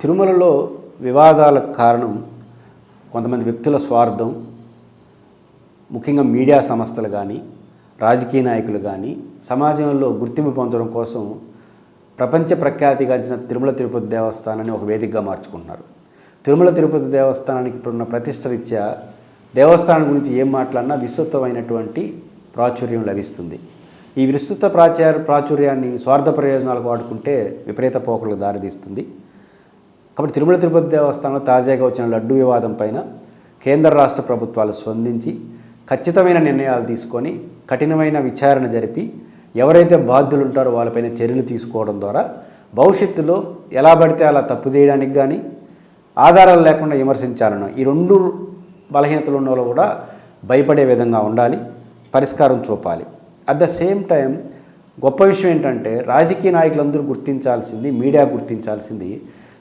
తిరుమలలో వివాదాలకు కారణం కొంతమంది వ్యక్తుల స్వార్థం ముఖ్యంగా మీడియా సంస్థలు కానీ రాజకీయ నాయకులు కానీ సమాజంలో గుర్తింపు పొందడం కోసం ప్రపంచ ప్రఖ్యాతిగాంచిన తిరుమల తిరుపతి దేవస్థానాన్ని ఒక వేదికగా మార్చుకుంటున్నారు. తిరుమల తిరుపతి దేవస్థానానికి ఇప్పుడున్న ప్రతిష్ట రీత్యా దేవస్థానం గురించి ఏం మాట్లాడినా విస్తృతమైనటువంటి ప్రాచుర్యం లభిస్తుంది. ఈ విస్తృత ప్రాచార ప్రాచుర్యాన్ని స్వార్థ ప్రయోజనాలకు వాడుకుంటే విపరీత పోకలకు దారితీస్తుంది. కాబట్టి తిరుమల తిరుపతి దేవస్థానంలో తాజాగా వచ్చిన లడ్డు వివాదం పైన కేంద్ర రాష్ట్ర ప్రభుత్వాలు స్పందించి ఖచ్చితమైన నిర్ణయాలు తీసుకొని కఠినమైన విచారణ జరిపి ఎవరైతే బాధ్యులు ఉంటారో వాళ్ళపైన చర్యలు తీసుకోవడం ద్వారా భవిష్యత్తులో ఎలా పడితే అలా తప్పు చేయడానికి కానీ ఆధారాలు లేకుండా విమర్శించాలను ఈ రెండు బలహీనతలు ఉన్న వాళ్ళు కూడా భయపడే విధంగా ఉండాలి పరిష్కారం చూపాలి. అట్ ద సేమ్ టైం గొప్ప విషయం ఏంటంటే రాజకీయ నాయకులందరూ గుర్తించాల్సింది మీడియా గుర్తించాల్సింది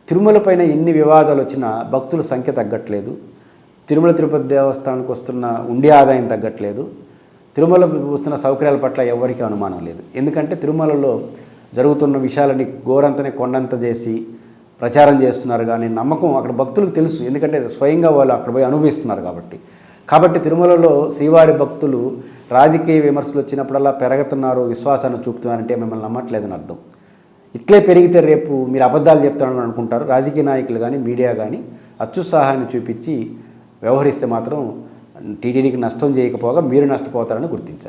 తిరుమల పైన ఎన్ని వివాదాలు వచ్చినా భక్తుల సంఖ్య తగ్గట్లేదు. తిరుమల తిరుపతి దేవస్థానానికి వస్తున్న ఉండే ఆదాయం తగ్గట్లేదు. తిరుమల వస్తున్న సౌకర్యాల పట్ల ఎవరికీ అనుమానం లేదు. ఎందుకంటే తిరుమలలో జరుగుతున్న విషయాలని గోరంతనే కొండంత చేసి ప్రచారం చేస్తున్నారు. కానీ నమ్మకం అక్కడ భక్తులకు తెలుసు. ఎందుకంటే స్వయంగా వాళ్ళు అక్కడ పోయి అనుభవిస్తున్నారు కాబట్టి. కాబట్టి తిరుమలలో శ్రీవారి భక్తులు రాజకీయ విమర్శలు వచ్చినప్పుడల్లా పెరగతున్నారు. విశ్వాసాన్ని చూపుతున్నారంటే మిమ్మల్ని నమ్మట్లేదని అర్థం. ఇట్లే పెరిగితే రేపు మీరు అబద్ధాలు చెప్తారని అనుకుంటారు. రాజకీయ నాయకులు కానీ మీడియా కానీ అత్యుత్సాహాన్ని చూపించి వ్యవహరిస్తే మాత్రం టీటీడీకి నష్టం చేయకపోగా మీరు నష్టపోతారని గుర్తించారు